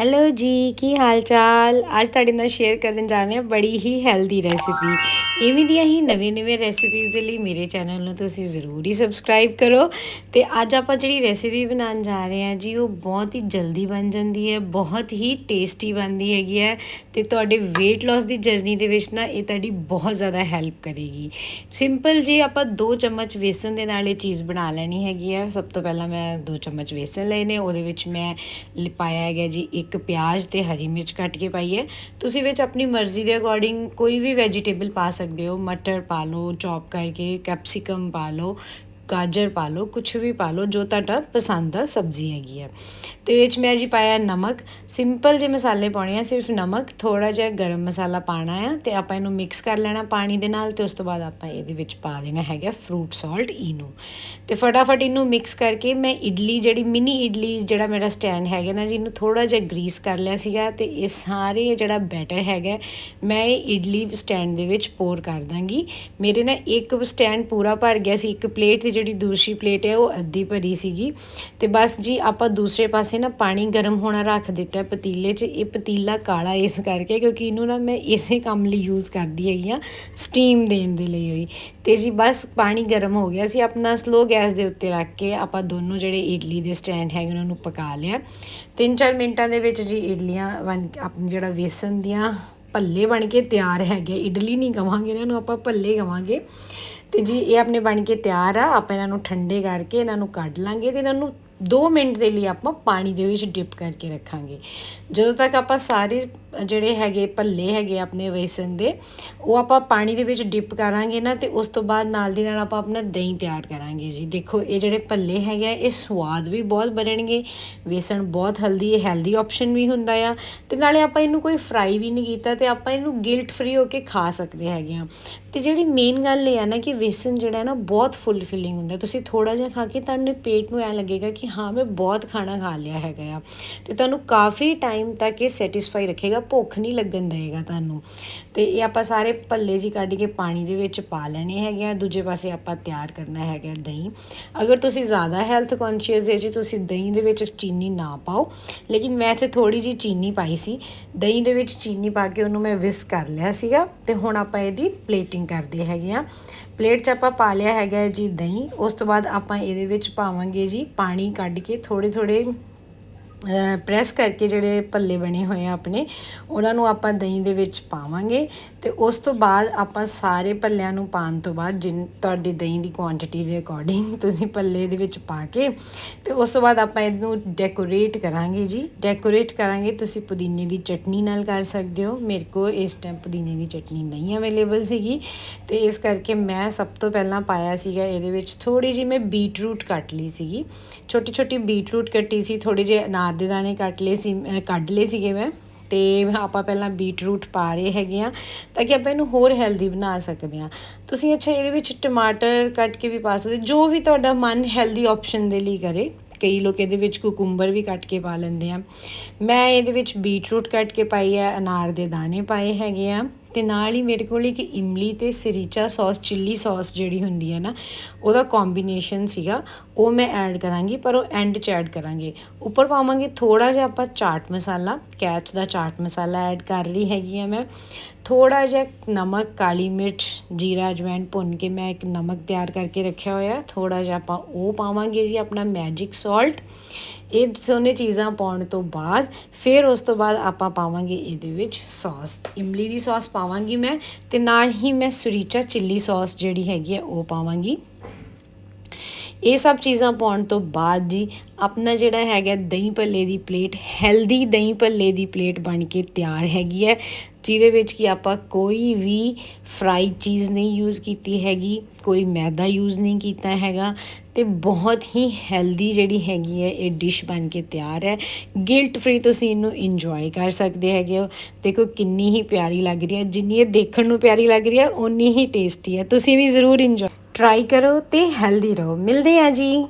Hello ਜੀ, ਕੀ ਹਾਲ ਚਾਲ ਅੱਜ ਤੁਹਾਡੇ ਨਾਲ ਸ਼ੇਅਰ ਕਰਨ ਜਾ ਰਹੇ ਹਾਂ ਬੜੀ ਹੀ ਹੈਲਦੀ ਰੈਸਿਪੀ ਇਵੇਂ ਦੀਆਂ ਹੀ ਨਵੇਂ ਨਵੇਂ ਰੈਸਿਪੀਜ਼ ਦੇ ਲਈ ਮੇਰੇ ਚੈਨਲ ਨੂੰ ਤੁਸੀਂ ਜ਼ਰੂਰ ਹੀ ਸਬਸਕ੍ਰਾਈਬ ਕਰੋ। ਤੇ ਅੱਜ ਆਪਾਂ ਜਿਹੜੀ ਰੈਸਿਪੀ ਬਣਾਉਣ ਜਾ ਰਹੇ ਹਾਂ ਜੀ, ਉਹ ਬਹੁਤ ਹੀ ਜਲਦੀ ਬਣ ਜਾਂਦੀ ਹੈ, ਬਹੁਤ ਹੀ ਟੇਸਟੀ ਬਣਦੀ ਹੈਗੀ ਹੈ। ਤੇ ਤੁਹਾਡੇ weight loss ਦੀ ਜਰਨੀ ਦੇ ਵਿੱਚ ਨਾ ਇਹ ਤੁਹਾਡੀ ਬਹੁਤ ਜ਼ਿਆਦਾ ਹੈਲਪ ਕਰੇਗੀ। ਸਿੰਪਲ ਜੀ ਆਪਾਂ 2 ਚਮਚ ਵੇਸਣ ਦੇ ਨਾਲ ਇਹ ਚੀਜ਼ ਬਣਾ ਲੈਣੀ ਹੈਗੀ ਹੈ। ਸਭ ਤੋਂ ਪਹਿਲਾਂ ਮੈਂ 2 ਚਮਚ ਵੇਸਣ ਲਏ ਨੇ, ਉਹਦੇ ਵਿੱਚ ਮੈਂ ਲ- ਪਾਇਆ ਹੈਗਾ ਜੀ ਇੱਕ ਪਿਆਜ਼ ਤੇ ਹਰੀ ਮਿਰਚ ਕੱਟ ਕੇ ਪਾਈ ਹੈ। ਤੁਸੀਂ ਵਿੱਚ ਆਪਣੀ ਮਰਜ਼ੀ ਦੇ ਅਕੋਰਡਿੰਗ ਕੋਈ ਵੀ ਵੈਜੀਟੇਬਲ ਪਾ ਸਕਦੇ ਹੋ। ਮਟਰ ਪਾ ਲਓ, ਚੌਪ ਕਰਕੇ ਕੈਪਸਿਕਮ ਪਾ ਲਓ। ਗਾਜਰ ਪਾ ਲਓ ਕੁਝ ਵੀ ਪਾ ਲਓ, ਜੋ ਤੁਹਾਡਾ ਪਸੰਦ ਦਾ ਸਬਜ਼ੀ ਹੈਗੀ ਹੈ ਤੇ ਵਿੱਚ ਮੈਂ ਜੀ ਪਾਇਆ ਨਮਕ। ਸਿੰਪਲ ਜੇ ਮਸਾਲੇ ਪਾਉਣੇ ਆ, ਸਿਰਫ ਨਮਕ ਥੋੜਾ ਜਿਹਾ ਗਰਮ ਮਸਾਲਾ ਪਾਣਾ ਆ, ਤੇ ਆਪਾਂ ਇਹਨੂੰ ਮਿਕਸ ਕਰ ਲੈਣਾ ਪਾਣੀ ਦੇ ਨਾਲ, ਤੇ ਉਸ ਤੋਂ ਬਾਅਦ ਆਪਾਂ ਇਹਦੇ ਵਿੱਚ ਪਾ ਦੇਣਾ ਹੈਗਾ ਫਰੂਟ ਸਾਲਟ ਇਹਨੂੰ ਤੇ ਫਟਾਫਟ ਇਹਨੂੰ ਮਿਕਸ ਕਰਕੇ ਮੈਂ ਇਡਲੀ, ਜਿਹੜੀ ਮਿਨੀ ਇਡਲੀ, ਜਿਹੜਾ ਮੇਰਾ ਸਟੈਂਡ ਹੈਗਾ ਨਾ ਜੀ ਇਹਨੂੰ ਥੋੜਾ ਜਿਹਾ ਗਰੀਸ ਕਰ ਲਿਆ ਸੀਗਾ, ਤੇ ਇਹ ਸਾਰੇ ਜਿਹੜਾ ਬੈਟਰ ਹੈਗਾ, ਮੈਂ ਇਹ ਇਡਲੀ ਸਟੈਂਡ ਦੇ ਵਿੱਚ ਪੋਰ ਕਰ ਦਾਂਗੀ। ਮੇਰੇ ਨਾ ਇੱਕ ਸਟੈਂਡ ਪੂਰਾ ਭਰ ਗਿਆ ਸੀ, ਇੱਕ ਪਲੇਟ ਤੇ ਜਿਹੜੀ ਦੂਸਰੀ ਪਲੇਟ ਹੈ, ਉਹ ਅੱਧੀ ਭਰੀ ਸੀਗੀ। ਤੇ ਬਸ ਜੀ, ਆਪਾਂ ਦੂਸਰੇ ਪਾਸੇ ਨਾ ਪਾਣੀ ਗਰਮ ਹੋਣਾ ਰੱਖ ਦਿੱਤਾ ਪਤੀਲੇ 'ਚ। ਇਹ ਪਤੀਲਾ ਕਾਲਾ ਇਸ ਕਰਕੇ ਕਿਉਂਕਿ ਇਹਨੂੰ ਨਾ ਮੈਂ ਇਸੇ ਕੰਮ ਲਈ ਯੂਜ਼ ਕਰਦੀ ਹੈਗੀ ਆ ਸਟੀਮ ਦੇਣ ਦੇ ਲਈ ਹੋਈ। ਤੇ ਜੀ, ਬਸ ਪਾਣੀ ਗਰਮ ਹੋ ਗਿਆ ਸੀ। ਆਪਣਾ ਸਲੋ ਗੈਸ ਦੇ ਉੱਤੇ ਰੱਖ ਕੇ ਆਪਾਂ ਦੋਨੋਂ ਜਿਹੜੇ ਇਡਲੀ ਦੇ ਸਟੈਂਡ ਹੈਗੇ ਉਹਨਾਂ ਨੂੰ ਪਕਾ ਲਿਆ। 3-4 ਮਿੰਟਾਂ ਦੇ ਵਿੱਚ ਜੀ, ਇਡਲੀਆਂ ਬਣ ਆਪਣੀ ਜਿਹੜਾ ਵੇਸਣ ਦੀਆਂ ਭੱਲੇ ਬਣ ਕੇ ਤਿਆਰ ਹੈਗੇ। ਇਡਲੀ ਨਹੀਂ ਕਵਾਂਗੇ ਇਹਨਾਂ ਨੂੰ ਆਪਾਂ ਭੱਲੇ ਕਵਾਂਗੇ। ਤੇ ਜੀ ਇਹ ਆਪਣੇ ਬਣ ਕੇ ਤਿਆਰ ਆ, ਆਪਾਂ ਇਹਨਾਂ ਨੂੰ ਠੰਡੇ ਕਰਕੇ ਇਹਨਾਂ ਨੂੰ ਕੱਢ ਲਾਂਗੇ ਤੇ ਇਹਨਾਂ ਨੂੰ 2 ਮਿੰਟ ਦੇ ਲਈ ਆਪਾਂ ਪਾਣੀ ਦੇ ਵਿੱਚ ਡਿਪ ਕਰਕੇ ਰੱਖਾਂਗੇ। ਜਦੋਂ ਤੱਕ ਆਪਾਂ ਸਾਰੇ ਜਿਹੜੇ ਹੈਗੇ ਭੱਲੇ ਹੈਗੇ ਆਪਣੇ ਵੇਸਣ ਦੇ ਉਹ ਆਪਾਂ ਪਾਣੀ ਦੇ ਵਿੱਚ ਡਿਪ ਕਰਾਂਗੇ ਨਾ ਤੇ ਉਸ ਤੋਂ ਬਾਅਦ ਨਾਲ ਦੀ ਨਾਲ ਆਪਾਂ ਆਪਣਾ ਦਹੀਂ ਤਿਆਰ ਕਰਾਂਗੇ ਜੀ। ਦੇਖੋ ਇਹ ਜਿਹੜੇ ਭੱਲੇ ਹੈਗੇ ਆ, ਇਹ ਸਵਾਦ ਵੀ ਬਹੁਤ ਬਣਨਗੇ ਵੇਸਣ ਬਹੁਤ ਹਲਦੀ ਹੈ ਹੈਲਦੀ ਆਪਸ਼ਨ ਵੀ ਹੁੰਦਾ ਆ ਤੇ ਨਾਲੇ ਆਪਾਂ ਇਹਨੂੰ ਕੋਈ ਫਰਾਈ ਵੀ ਨਹੀਂ ਕੀਤਾ ਤੇ ਆਪਾਂ ਇਹਨੂੰ ਗਿਲਟ ਫ੍ਰੀ ਹੋ ਕੇ ਖਾ ਸਕਦੇ ਹੈਗੇ ਆ। ਤੇ ਜਿਹੜੀ ਮੇਨ ਗੱਲ ਇਹ ਆ ਨਾ ਕਿ ਵੇਸਣ ਜਿਹੜਾ ਨਾ ਬਹੁਤ ਫੁੱਲ ਫਿਲਿੰਗ ਹੁੰਦਾ। ਤੁਸੀਂ ਥੋੜਾ ਜਿਹਾ ਖਾ ਕੇ ਤੁਹਾਨੂੰ ਪੇਟ ਨੂੰ ਐ ਲੱਗੇਗਾ ਕਿ ਹਾਂ ਮੈਂ ਬਹੁਤ ਖਾਣਾ ਖਾ ਲਿਆ ਹੈਗਾ ਆ। ਤੇ ਤੁਹਾਨੂੰ ਕਾਫੀ ਟਾਈਮ ਤੱਕ ਇਹ ਸੈਟੀਸਫਾਈ ਰੱਖੇਗਾ। ਭੁੱਖ ਨਹੀਂ ਲੱਗਣ ਦੇਗਾ ਤੁਹਾਨੂੰ। ਤੇ ਇਹ ਆਪਾਂ ਸਾਰੇ ਭੱਲੇ ਜੀ ਕੱਢ ਕੇ ਪਾਣੀ ਦੇ ਵਿੱਚ ਪਾ ਲੈਣੇ ਹੈਗੇ ਆ। ਦੂਜੇ ਪਾਸੇ ਆਪਾਂ ਤਿਆਰ ਕਰਨਾ ਹੈਗਾ ਦਹੀਂ। ਅਗਰ ਤੁਸੀਂ ਜ਼ਿਆਦਾ ਹੈਲਥ ਕੌਨਸ਼ੀਅਸ ਹੈ ਜੀ, ਤੁਸੀਂ ਦਹੀਂ ਦੇ ਵਿੱਚ ਚੀਨੀ ਨਾ ਪਾਓ। ਲੇਕਿਨ ਮੈਂ ਇੱਥੇ ਥੋੜੀ ਜੀ ਚੀਨੀ ਪਾਈ ਸੀ। ਦਹੀਂ ਦੇ ਵਿੱਚ ਚੀਨੀ ਪਾ ਕੇ ਉਹਨੂੰ ਮੈਂ ਵਿਸ ਕਰ ਲਿਆ ਸੀਗਾ। ਤੇ ਹੁਣ ਆਪਾਂ ਇਹਦੀ ਪਲੇਟਿੰਗ ਕਰਦੇ ਹੈਗੇ ਆ। ਪਲੇਟ 'ਚ ਆਪਾਂ ਪਾ ਲਿਆ ਹੈਗਾ ਜੀ ਦਹੀਂ। ਉਸ ਤੋਂ ਬਾਅਦ ਆਪਾਂ ਇਹਦੇ ਵਿੱਚ ਪਾਵਾਂਗੇ ਜੀ ਪਾਣੀ ਕੱਢ ਕੇ ਥੋੜੇ ਥੋੜੇ ਪ੍ਰੈਸ ਕਰਕੇ ਜਿਹੜੇ ਭੱਲੇ ਬਣੇ ਹੋਏ ਆ ਆਪਣੇ, ਉਹਨਾਂ ਨੂੰ ਆਪਾਂ ਦਹੀਂ ਦੇ ਵਿੱਚ ਪਾਵਾਂਗੇ ਤੇ ਉਸ ਤੋਂ ਬਾਅਦ ਆਪਾਂ ਸਾਰੇ ਭੱਲਿਆਂ ਨੂੰ ਪਾਉਣ ਤੋਂ ਬਾਅਦ ਜਿੰਨ, ਤੁਹਾਡੀ ਦਹੀਂ ਦੀ ਕੁਆਂਟੀਟੀ ਦੇ ਅਕੋਰਡਿੰਗ ਤੁਸੀਂ ਭੱਲੇ ਦੇ ਵਿੱਚ ਪਾ ਕੇ ਤੇ ਉਸ ਤੋਂ ਬਾਅਦ ਆਪਾਂ ਇਹਨੂੰ ਡੈਕੋਰੇਟ ਕਰਾਂਗੇ ਜੀ। ਡੈਕੋਰੇਟ ਕਰਾਂਗੇ, ਤੁਸੀਂ ਪੁਦੀਨੇ ਦੀ ਚਟਨੀ ਨਾਲ ਕਰ ਸਕਦੇ ਹੋ। ਮੇਰੇ ਕੋਲ ਇਸ ਟਾਈਮ ਪੁਦੀਨੇ ਦੀ ਚਟਨੀ ਨਹੀਂ ਅਵੇਲੇਬਲ ਸੀਗੀ ਤੇ ਇਸ ਕਰਕੇ ਮੈਂ ਸਭ ਤੋਂ ਪਹਿਲਾਂ ਪਾਇਆ ਸੀਗਾ, ਇਹਦੇ ਵਿੱਚ ਥੋੜੀ ਜਿਹੀ ਮੈਂ ਬੀਟਰੂਟ ਕੱਟ ਲਈ ਸੀਗੀ। ਛੋਟੀ ਛੋਟੀ ਬੀਟਰੂਟ ਕੱਟੀ ਸੀ ਥੋੜੇ ਜਿਹੇ ਅਨਾਰ ਦੇ ਦਾਣੇ ਕੱਟ ਲਏ ਸੀ ਕੱਢ ਲਏ ਸੀਗੇ ਮੈਂ, ਤੇ ਆਪਾਂ ਪਹਿਲਾਂ ਬੀਟਰੂਟ ਪਾ ਰਹੇ ਹੈਗੇ ਆ, ਤਾਂ ਕਿ ਆਪਾਂ ਇਹਨੂੰ ਹੋਰ ਹੈਲਦੀ ਬਣਾ ਸਕਦੇ ਆ। ਤੁਸੀਂ ਅੱਛਾ ਇਹਦੇ ਵਿੱਚ ਟਮਾਟਰ ਕੱਟ ਕੇ ਵੀ ਪਾ ਸਕਦੇ, ਜੋ ਵੀ ਤੁਹਾਡਾ ਮਨ ਹੈਲਦੀ ਆਪਸ਼ਨ ਦੇ ਲਈ ਕਰੇ, ਕਈ ਲੋਕ ਇਹਦੇ ਵਿੱਚ ਕੁਕੁੰਬਰ ਵੀ ਕੱਟ ਕੇ ਪਾ ਲੈਂਦੇ ਆ। ਮੈਂ ਇਹਦੇ ਵਿੱਚ ਬੀਟਰੂਟ ਕੱਟ ਕੇ ਪਾਈ ਹੈ ਅਨਾਰ ਦੇ ਦਾਣੇ ਪਾਏ ਹੈਗੇ ਆ। ਤੇ ਨਾਲ ਹੀ ਮੇਰੇ ਕੋਲ ਇੱਕ ਇਮਲੀ ਤੇ ਸਰੀਚਾ ਸੌਸ, ਚਿੱਲੀ ਸੌਸ ਜਿਹੜੀ ਹੁੰਦੀ ਹੈ ਨਾ, ਉਹਦਾ ਕੰਬੀਨੇਸ਼ਨ ਸੀਗਾ, ਉਹ ਮੈਂ ਐਡ ਕਰਾਂਗੀ, ਪਰ ਉਹ ਐਂਡ 'ਚ ਐਡ ਕਰਾਂਗੇ। ਉੱਪਰ ਪਾਵਾਂਗੇ ਥੋੜਾ ਜਿਹਾ ਆਪਾਂ ਚਾਟ ਮਸਾਲਾ, ਕੈਚ ਦਾ ਚਾਟ ਮਸਾਲਾ ਐਡ ਕਰ ਰਹੀ ਹੈਗੀ ਆ ਮੈਂ। ਥੋੜਾ ਜਿਹਾ ਨਮਕ, ਕਾਲੀ ਮਿਰਚ, ਜੀਰਾ, ਅਜਵਾਇਣ ਭੁੰਨ ਕੇ ਮੈਂ ਇੱਕ ਨਮਕ ਤਿਆਰ ਕਰਕੇ ਰੱਖਿਆ ਹੋਇਆ। ਥੋੜਾ ਜਿਹਾ ਆਪਾਂ ਉਹ ਪਾਵਾਂਗੇ ਜੀ, ਆਪਣਾ ਮੈਜਿਕ ਸਾਲਟ ਇਹ ਦੋਨੇ ਚੀਜ਼ਾਂ ਪਾਉਣ ਤੋਂ ਬਾਅਦ ਫਿਰ ਉਸ ਤੋਂ ਬਾਅਦ ਆਪਾਂ ਪਾਵਾਂਗੇ ਇਹਦੇ ਵਿੱਚ ਸੌਸ। ਇਮਲੀ ਦੀ ਸੌਸ ਪਾਵਾਂਗੀ ਮੈਂ ਤੇ ਨਾਲ ਹੀ ਮੈਂ ਸੁਰੀਚਾ ਚਿੱਲੀ ਸੌਸ ਜਿਹੜੀ ਹੈਗੀ ਹੈ ਉਹ ਪਾਵਾਂਗੀ। ਇਹ ਸਭ ਚੀਜ਼ਾਂ ਪਾਉਣ ਤੋਂ ਬਾਅਦ ਜੀ ਆਪਣਾ ਜਿਹੜਾ ਹੈਗਾ ਦਹੀਂ ਭੱਲੇ ਦੀ ਪਲੇਟ, ਹੈਲਦੀ ਦਹੀਂ ਭੱਲੇ ਦੀ ਪਲੇਟ ਬਣ ਕੇ ਤਿਆਰ ਹੈਗੀ ਹੈ, ਜਿਹਦੇ ਵਿੱਚ ਕਿ ਆਪਾਂ ਕੋਈ ਵੀ ਫਰਾਈ ਚੀਜ਼ ਨਹੀਂ ਯੂਜ਼ ਕੀਤੀ ਹੈਗੀ, ਕੋਈ ਮੈਦਾ ਯੂਜ਼ ਨਹੀਂ ਕੀਤਾ ਹੈਗਾ ਤੇ ਬਹੁਤ ਹੀ ਹੈਲਦੀ ਜਿਹੜੀ ਹੈਗੀ ਹੈ ਇਹ ਡਿਸ਼ ਬਣ ਕੇ ਤਿਆਰ ਹੈ। ਗਿਲਟ ਫ੍ਰੀ ਤੁਸੀਂ ਇਹਨੂੰ ਇੰਜੋਏ ਕਰ ਸਕਦੇ ਹੈਗੇ ਹੋ। ਦੇਖੋ ਕਿੰਨੀ ਹੀ ਪਿਆਰੀ ਲੱਗ ਰਹੀ ਹੈ, ਜਿੰਨੀ ਇਹ ਦੇਖਣ ਨੂੰ ਪਿਆਰੀ ਲੱਗ ਰਹੀ ਹੈ, ਓਨੀ ਹੀ ਟੇਸਟੀ ਹੈ। ਤੁਸੀਂ ਵੀ ਜ਼ਰੂਰ ਇੰਜੋਏ ਟਰਾਈ ਕਰੋ ਤੇ ਹੈਲਦੀ ਰਹੋ। ਮਿਲਦੇ ਆ ਜੀ।